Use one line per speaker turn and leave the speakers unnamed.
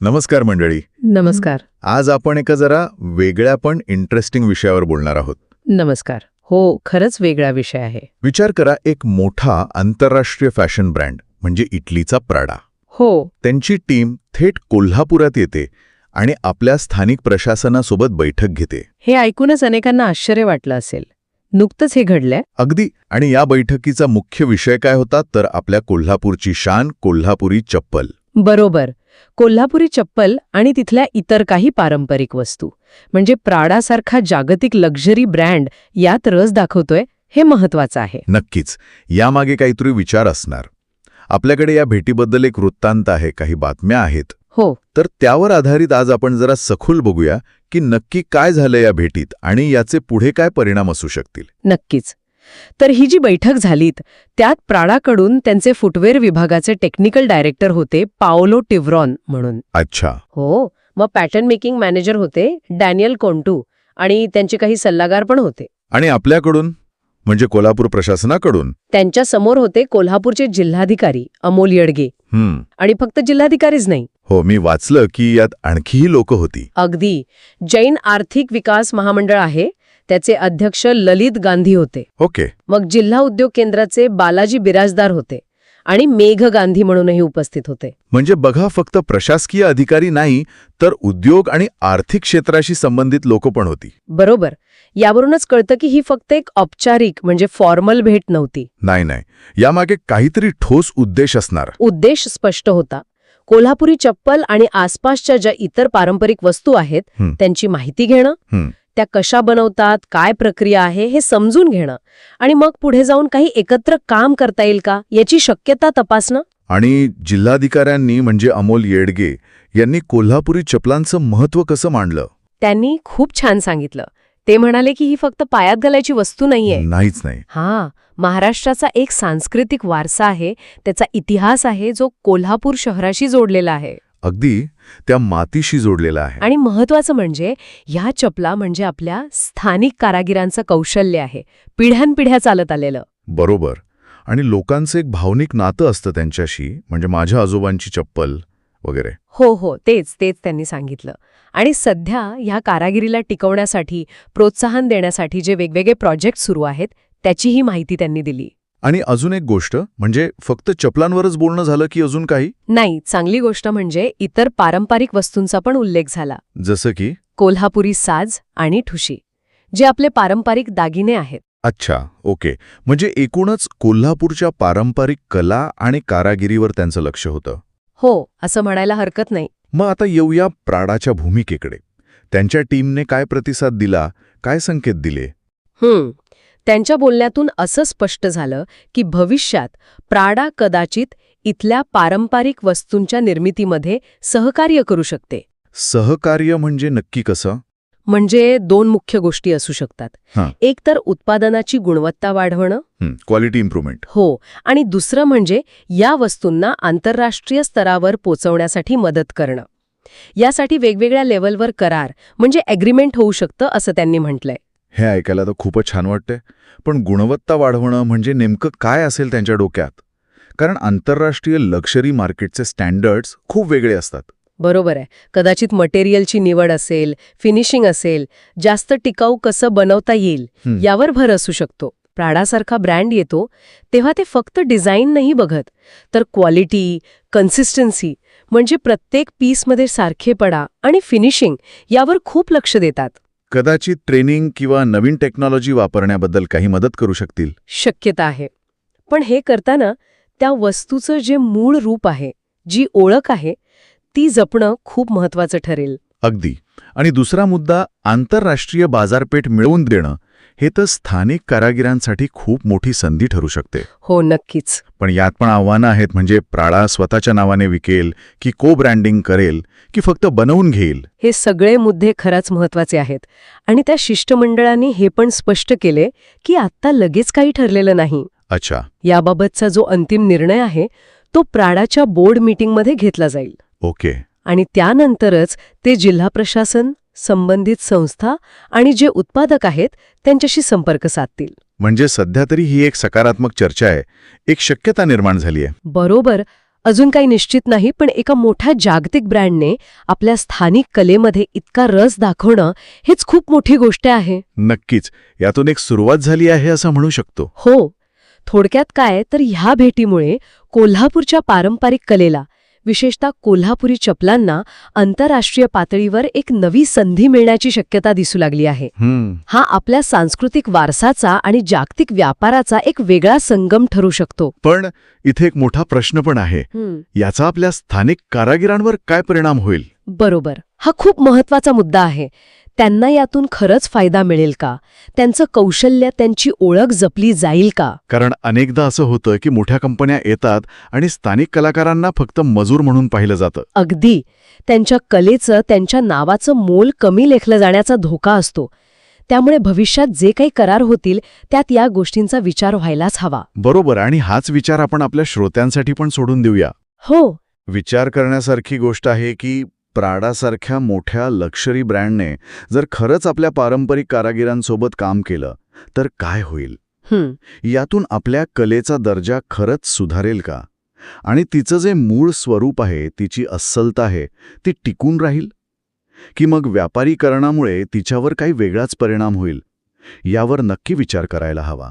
नमस्कार मंडळी.
नमस्कार.
आज आपण एका जरा वेगळ्या पण इंटरेस्टिंग विषयावर बोलणार आहोत.
नमस्कार. हो खरंच वेगळा विषय आहे.
विचार करा एक मोठा आंतरराष्ट्रीय फॅशन ब्रँड म्हणजे इटलीचा प्राडा
हो.
त्यांची टीम थेट कोल्हापुरात येते आणि आपल्या स्थानिक प्रशासनासोबत बैठक घेते.
हे ऐकूनच अनेकांना आश्चर्य वाटलं असेल. नुकतंच हे घडलंय.
अगदी. आणि या बैठकीचा मुख्य विषय काय होता? तर आपल्या कोल्हापूरची शान कोल्हापुरी चप्पल.
बरोबर. कोल्हापुरी चप्पल आणि तिथल्या इतर काही पारंपरिक वस्तू. म्हणजे प्राडासारखा जागतिक लक्झरी ब्रँड यात रस दाखवतोय हे महत्वाचं आहे.
नक्कीच. यामागे काहीतरी विचार असणार. आपल्याकडे या भेटीबद्दल एक वृत्तांत आहे काही बातम्या आहेत.
हो.
तर त्यावर आधारित आज आपण जरा सखोल बघूया की नक्की काय झालं या भेटीत आणि याचे पुढे काय परिणाम असू शकतील.
नक्कीच. तर ही जी बैठक झालीत त्यात प्राडाकडून त्यांचे फुटवेअर विभागाचे टेक्निकल डायरेक्टर होते पाओलो टिव्रॉन म्हणून.
अच्छा.
हो मग पॅटर्न मेकिंग मॅनेजर होते डॅनियल कोंटू आणि त्यांचे काही सल्लागार पण होते.
आणि आपल्याकडून? म्हणजे कोल्हापूर प्रशासनाकडून?
त्यांच्यासमोर होते कोल्हापूरचे जिल्हाधिकारी अमोल येडगे.
हम्म.
आणि फक्त जिल्हाधिकारीच नाही.
हो मी वाचलं की यात आणखीही लोक होती.
अगदी. जैन आर्थिक विकास महामंडळ आहे त्याचे अध्यक्ष ललित गांधी होते.
ओके.
मग जिल्हा उद्योग केंद्राचे बालाजी बिराजदार होते आणि मेघ गांधी म्हणूनही उपस्थित होते.
म्हणजे बघा फक्त प्रशासकीय अधिकारी नाही तर उद्योग आणि आर्थिक क्षेत्राशी संबंधित लोक पण होती.
बरोबर. यावरूनच कळतं की ही फक्त एक औपचारिक म्हणजे फॉर्मल भेट नव्हती.
नाही नाही. यामागे काहीतरी ठोस उद्देश असणार.
उद्देश स्पष्ट होता. कोल्हापुरी चप्पल आणि आसपासच्या ज्या इतर पारंपरिक वस्तू आहेत. त्यांची माहिती घेणं. त्या कशा बनवतात काय प्रक्रिया आहे हे समजून घेणं. आणि मग पुढे जाऊन काही एकत्र काम करता येईल का याची शक्यता तपासणं?
आणि जिल्हाधिकाऱ्यांनी म्हणजे अमोल येडगे यांनी कोल्हापुरी चपलांचं महत्त्व कसं मांडलं?
त्यांनी खूप छान सांगितलं. ते म्हणाले की ही फक्त पायात घालायची वस्तू नाहीये.
नाहीच नाही.
हा महाराष्ट्राचा एक सांस्कृतिक वारसा आहे त्याचा इतिहास आहे जो कोल्हापूर शहराशी जोडलेला आहे.
अगदी त्या मातीशी जोडलेला आहे.
आणि महत्वाचं म्हणजे ह्या चपला म्हणजे आपल्या स्थानिक कारागिरांचं कौशल्य आहे. पिढ्यानपिढ्या चालत आलेलं.
बरोबर. आणि लोकांचं एक भावनिक नातं असतं त्यांच्याशी म्हणजे माझ्या आजोबांची चप्पल वगैरे.
हो हो. तेच तेच त्यांनी सांगितलं. आणि सध्या ह्या कारागिरीला टिकवण्यासाठी प्रोत्साहन देण्यासाठी जे वेगवेगळे प्रोजेक्ट सुरू आहेत त्याचीही माहिती त्यांनी दिली.
आणि अजून एक गोष्ट म्हणजे फक्त चपलांवरच बोलणं झालं की अजून काही?
नाही चांगली गोष्ट म्हणजे इतर पारंपरिक वस्तूंचा पण उल्लेख झाला.
जसं की?
कोल्हापुरी साज आणि ठुशी जे आपले पारंपरिक दागिने आहेत.
अच्छा ओके. म्हणजे एकूणच कोल्हापूरच्या पारंपरिक कला आणि कारागिरीवर त्यांचं लक्ष होतं.
हो असं म्हणायला हरकत नाही.
मग आता येऊया प्राडाच्या भूमिकेकडे. त्यांच्या टीमने काय प्रतिसाद दिला काय संकेत दिले?
हं. त्यांच्या बोलण्यातून असं स्पष्ट झालं की भविष्यात प्राडा कदाचित इथल्या पारंपरिक वस्तूंच्या निर्मितीमध्ये सहकार्य करू शकते.
सहकार्य म्हणजे नक्की कसं?
म्हणजे दोन मुख्य गोष्टी असू शकतात. एक तर उत्पादनाची गुणवत्ता वाढवणं.
क्वालिटी इम्प्रूव्हमेंट
हो आणि दुसरं म्हणजे या वस्तूंना आंतरराष्ट्रीय स्तरावर पोचवण्यासाठी मदत करणं. यासाठी वेगवेगळ्या लेवलवर करार म्हणजे अग्रीमेंट होऊ शकतं असं त्यांनी म्हटलंय.
हे ऐकायला तर खूपच छान वाटतंय. पण गुणवत्ता वाढवणं म्हणजे नेमकं काय असेल त्यांच्या डोक्यात? कारण आंतरराष्ट्रीय लक्झरी मार्केटचे स्टँडर्ड्स खूप वेगळे असतात.
बरोबर आहे. कदाचित मटेरियलची निवड असेल फिनिशिंग असेल जास्त टिकाऊ कसं बनवता येईल. यावर भर असू शकतो. प्राडासारखा ब्रँड येतो तेव्हा ते फक्त डिझाईन नाही बघत. तर क्वालिटी कन्सिस्टन्सी म्हणजे प्रत्येक पीसमध्ये सारखेपणा आणि फिनिशिंग यावर खूप लक्ष देतात.
कदाचित ट्रेनिंग किंवा नवीन टेक्नॉलॉजी वापरण्याबद्दल काही मदत करू शकतील.
शक्यता आहे. पण हे करताना त्या वस्तूचं जे मूळ रूप आहे जी ओळख आहे ती जपणं खूप महत्वाचं ठरेल.
अगदी. आणि दुसरा मुद्दा आंतरराष्ट्रीय बाजारपेठ मिळवून देणं. हे तर स्थानिक कारागिरांसाठी खूप मोठी संधी ठरू शकते.
हो नक्कीच.
पण यात पण आव्हानं आहेत म्हणजे प्राळा स्वतःच्या नावाने विकेल की को ब्रँडिंग करेल की फक्त बनवून घेईल.
हे सगळे मुद्दे खरंच महत्त्वाचे आहेत. आणि त्या शिष्टमंडळांनी हे पण स्पष्ट केले की आत्ता लगेच काही ठरलेलं नाही.
अच्छा.
याबाबतचा जो अंतिम निर्णय आहे तो प्राडाच्या बोर्ड मीटिंगमध्ये घेतला जाईल.
ओके.
आणि त्यानंतरच ते जिल्हा प्रशासन संबंधित संस्था आणि जे उत्पादक आहेत त्यांच्याशी संपर्क साधतील.
म्हणजे सध्या तरी ही एक सकारात्मक चर्चा आहे. एक शक्यता निर्माण झाली आहे.
बरोबर. अजून काही निश्चित नाही पण एका मोठ्या जागतिक ब्रँडने आपल्या स्थानिक कलेमध्ये इतका रस दाखवणं हेच खूप मोठी गोष्ट आहे.
नक्कीच. यातून एक सुरुवात झाली आहे असं म्हणू शकतो.
हो. थोडक्यात काय तर ह्या भेटीमुळे कोल्हापूरच्या पारंपरिक कलेला विशेषतः कोल्हापुरी चपलांना आंतरराष्ट्रीय पातळीवर एक नवी संधी मिळण्याची शक्यता दिसू लागली आहे. हा आपल्या सांस्कृतिक वारसाचा आणि जागतिक व्यापाराचा एक वेगळा संगम ठरू शकतो.
पण इथे एक मोठा प्रश्न पण आहे. याचा आपल्या स्थानिक कारागिरांवर काय परिणाम होईल?
बरोबर. हा खूप महत्त्वाचा मुद्दा आहे. त्यांना यातून खरंच फायदा मिळेल का? त्यांचं कौशल्य त्यांची ओळख जपली जाईल का?
कारण अनेकदा असं होतं की मोठ्या कंपन्या येतात आणि स्थानिक कलाकारांना फक्त मजूर म्हणून पाहिलं जातं.
अगदी. त्यांच्या कलेचं त्यांच्या नावाचं मोल कमी लेखलं जाण्याचा धोका असतो. त्यामुळे भविष्यात जे काही करार होतील त्यात या गोष्टींचा विचार व्हायलाच हवा.
बरोबर आणि हाच विचार आपण आपल्या श्रोत्यांसाठी पण सोडून देऊया.
हो.
विचार करण्यासारखी गोष्ट आहे की प्राडासारख्या मोठ्या लक्झरी ब्रँडने जर खरंच आपल्या पारंपरिक कारागिरांसोबत काम केलं तर काय होईल? यातून आपल्या कलेचा दर्जा खरंच सुधारेल का? आणि तिचं जे मूळ स्वरूप आहे तिची अस्सलता आहे ती टिकून राहील? की मग व्यापारीकरणामुळे तिच्यावर काही वेगळाच परिणाम होईल? यावर नक्की विचार करायला हवा.